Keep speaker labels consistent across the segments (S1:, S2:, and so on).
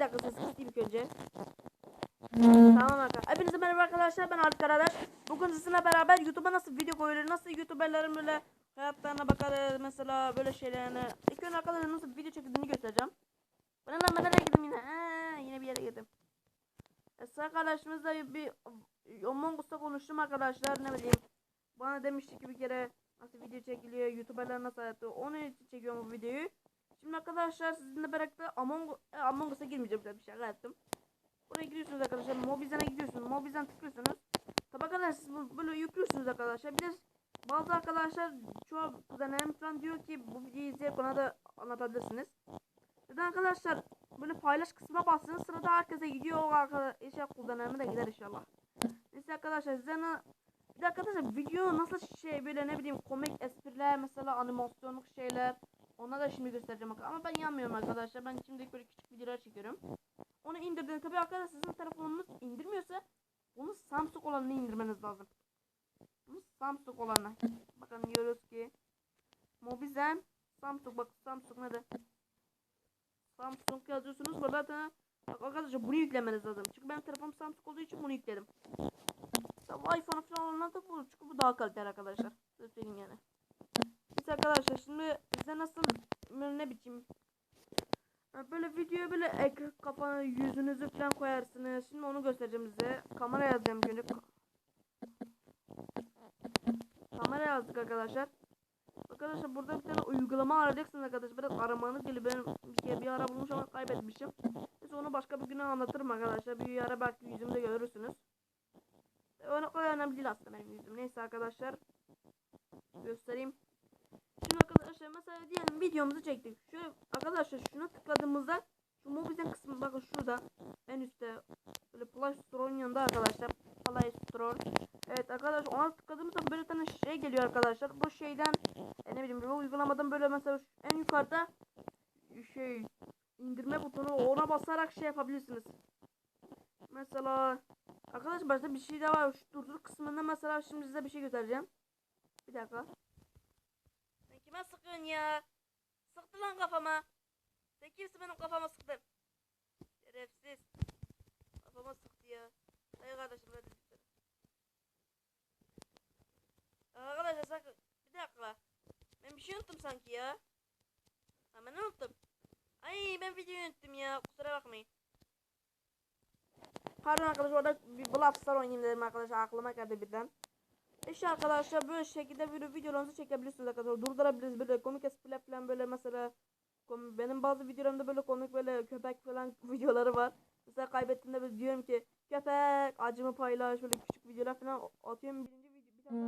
S1: bir dakika ses kısayım ilk önce. Tamam arkadaşlar. Hepinize merhaba arkadaşlar. Ben Arif Karadaş. Bugün sizinle beraber YouTube'a nasıl video koyulur, nasıl YouTuber'ların böyle hayatlarına bakarız mesela böyle şeylerine. İlk önce arkadaşlar nasıl video çekildiğini göstereceğim. Ben lan ben nereye gittim yine? Ha, yine bir yere gittim. Esra arkadaşımızla bir Among Us'ta konuştum arkadaşlar ne bileyim. Bana demişti ki bir kere nasıl video çekiliyor, YouTuber'lar nasıl hayatı. Onun için çekiyorum bu videoyu. Şimdi arkadaşlar sizinle birlikte Among, e, Among Us'a girmeyeceğim tabii şaka yaptım. Buraya giriyorsunuz arkadaşlar. Mobizen'e gidiyorsunuz. Mobizen tıklıyorsunuz. Tabi arkadaşlar siz böyle yüklüyorsunuz arkadaşlar. Bir de bazı arkadaşlar çoğu kuzenim falan diyor ki bu videoyu izleyip bana da anlatabilirsiniz. Neden arkadaşlar böyle paylaş kısmına bastığınız sırada herkese gidiyor o arkadaşlar kuzenime de gider inşallah. Neyse arkadaşlar size bir de arkadaşlar video nasıl şey böyle ne bileyim komik espriler mesela animasyonluk şeyler ona da şimdi göstereceğim ama ben yanmıyorum arkadaşlar ben şimdi böyle küçük videolar çekiyorum. Onu indirdiğinde tabii arkadaşlar sizin telefonunuz indirmiyorsa bunu Samsung olanını indirmeniz lazım. Bunu Samsung olanı. Bakın diyoruz ki Mobizen Samsung bak Samsung nerede? Samsung yazıyorsunuz burada da bak arkadaşlar bunu yüklemeniz lazım. Çünkü benim telefonum Samsung olduğu için bunu yükledim. Tabii iPhone falan olanlar da bu. Çünkü bu daha kaliteli arkadaşlar. Söyleyeyim yani. Arkadaşlar şimdi size nasıl ne biçim Böyle videoya böyle ekran kafanı yüzünüzü falan koyarsınız. Şimdi onu göstereceğim size. Kamera yazacağım. Ka- Kamera yazdık arkadaşlar. Arkadaşlar burada bir tane uygulama arayacaksınız arkadaşlar. Biraz aramanız gelir. Ben bir kere bir ara bulmuş ama kaybetmişim. Neyse onu başka bir güne anlatırım arkadaşlar. Bir ara belki yüzümü de görürsünüz. E, kadar önemli değil aslında benim yüzüm. Neyse arkadaşlar. Göstereyim. Şimdi arkadaşlar mesela diyelim videomuzu çektik. Şu arkadaşlar şuna tıkladığımızda şu Mobizen kısmı bakın şurada en üstte böyle Play Store'un yanında arkadaşlar. Play Store. Evet arkadaşlar ona tıkladığımızda böyle tane şey geliyor arkadaşlar. Bu şeyden e, ne bileyim bu uygulamadan böyle mesela en yukarıda şey indirme butonu ona basarak şey yapabilirsiniz. Mesela arkadaşlar başta bir şey daha var. Şu durdur kısmında mesela şimdi size bir şey göstereceğim. Bir dakika. Kime sıkıyorsun ya? Sıktı lan kafama. Sen kimsin benim kafama sıktın? Şerefsiz. Kafama sıktı ya. Hayır kardeşim lütfen. Arkadaşlar sakın. Bir dakika. Ben bir şey unuttum sanki ya. Ha ben unuttum? Ay ben videoyu unuttum ya. Kusura bakmayın. Pardon arkadaşlar orada bir Brawl Stars oynayayım dedim arkadaşlar. Aklıma geldi birden. İşte arkadaşlar böyle şekilde böyle videolarınızı çekebilirsiniz arkadaşlar. Durdurabilirsiniz böyle komik espriler falan böyle mesela kom- benim bazı videolarımda böyle komik böyle köpek falan videoları var. Mesela kaybettiğimde böyle diyorum ki köpek acımı paylaş böyle küçük videolar falan atıyorum birinci video bir tane.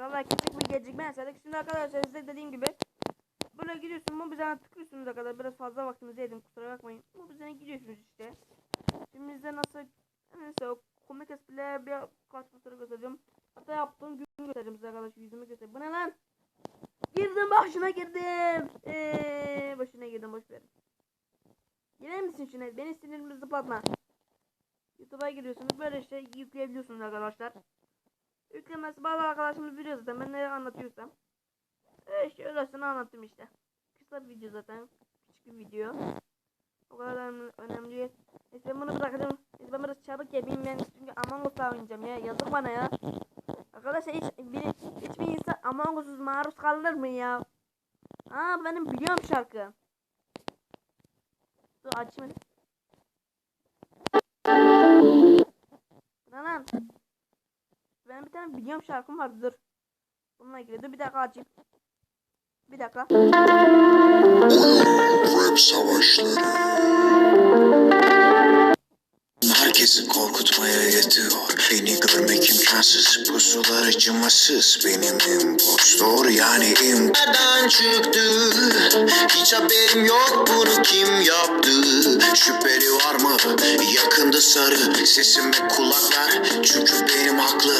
S1: Valla küçük bir gecikme yaşadık. Şimdi arkadaşlar size dediğim gibi böyle gidiyorsun Mobizen'e tıklıyorsunuz arkadaşlar biraz fazla vaktinizi yedim kusura bakmayın. Mobizen'e gidiyorsunuz işte. Şimdi size nasıl neyse o komik espriler bir kaç fotoğraf göstereceğim. Hatta yaptığım gün göstereceğim size arkadaşlar yüzümü göstereyim. Bu ne lan? Girdim başına girdim. Eee başına girdim boş ver. Girer misin şuna? Beni sinirimi zıplatma. YouTube'a giriyorsunuz böyle şey yükleyebiliyorsunuz arkadaşlar. Yüklemesi bazı arkadaşımız biliyor zaten ben ne anlatıyorsam. Ee, işte öylesine anlattım işte. Kısa bir video zaten. Küçük bir video. O kadar önemli, değil. Neyse ben bunu bırakacağım. Neyse ben biraz çabuk yapayım ben Among Us'ta oynayacağım ya. Yazık bana ya. Arkadaşlar hiç, bir, hiçbir insan Among Us'uz maruz kalır mı ya? Aa benim biliyorum şarkı. Dur açayım. Lan lan. Benim bir tane biliyorum şarkım vardı dur. Bununla ilgili dur bir dakika açayım. Bir dakika.
S2: Rap savaşları Herkesi korkutmaya yetiyor. Beni görmek imkansız. Pusular acımasız. Benim impostor yani im Nereden çıktı Hiç haberim yok bunu kim yaptı? Şüpheli var mı? Yakında sarı. Sesime kulak ver Çünkü benim haklı.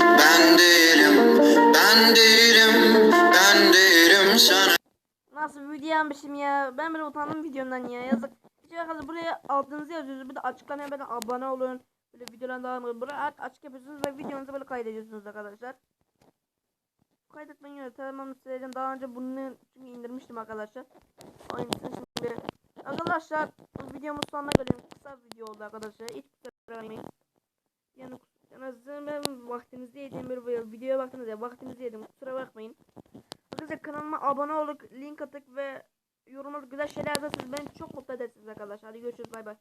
S2: Ben değilim. Ben değilim. Ben değilim sana.
S1: Nasıl bir video yapmışım ya. Ben böyle utandım videomdan ya. Yazık. Arkadaşlar buraya adınızı yazıyorsunuz. Bir de açıklamaya böyle abone olun. Böyle videodan devam edin. Buraya aç- açık yapıyorsunuz ve videonuzu böyle kaydediyorsunuz arkadaşlar. kaydetmeyi yöntemem sileceğim. Daha önce bunu çünkü indirmiştim arkadaşlar. Aynısını şimdi. Arkadaşlar videomuz sonuna gelelim. Kısa video oldu arkadaşlar. Hiç kusura bakmayın. Yani en azından ben vaktinizi yediğim bir video- videoya baktınız ya vaktinizi yedim kusura bakmayın. Arkadaşlar kanalıma abone olup link atıp ve yorumlar güzel şeyler yazarsanız beni çok mutlu edersiniz arkadaşlar. Hadi görüşürüz bay bay.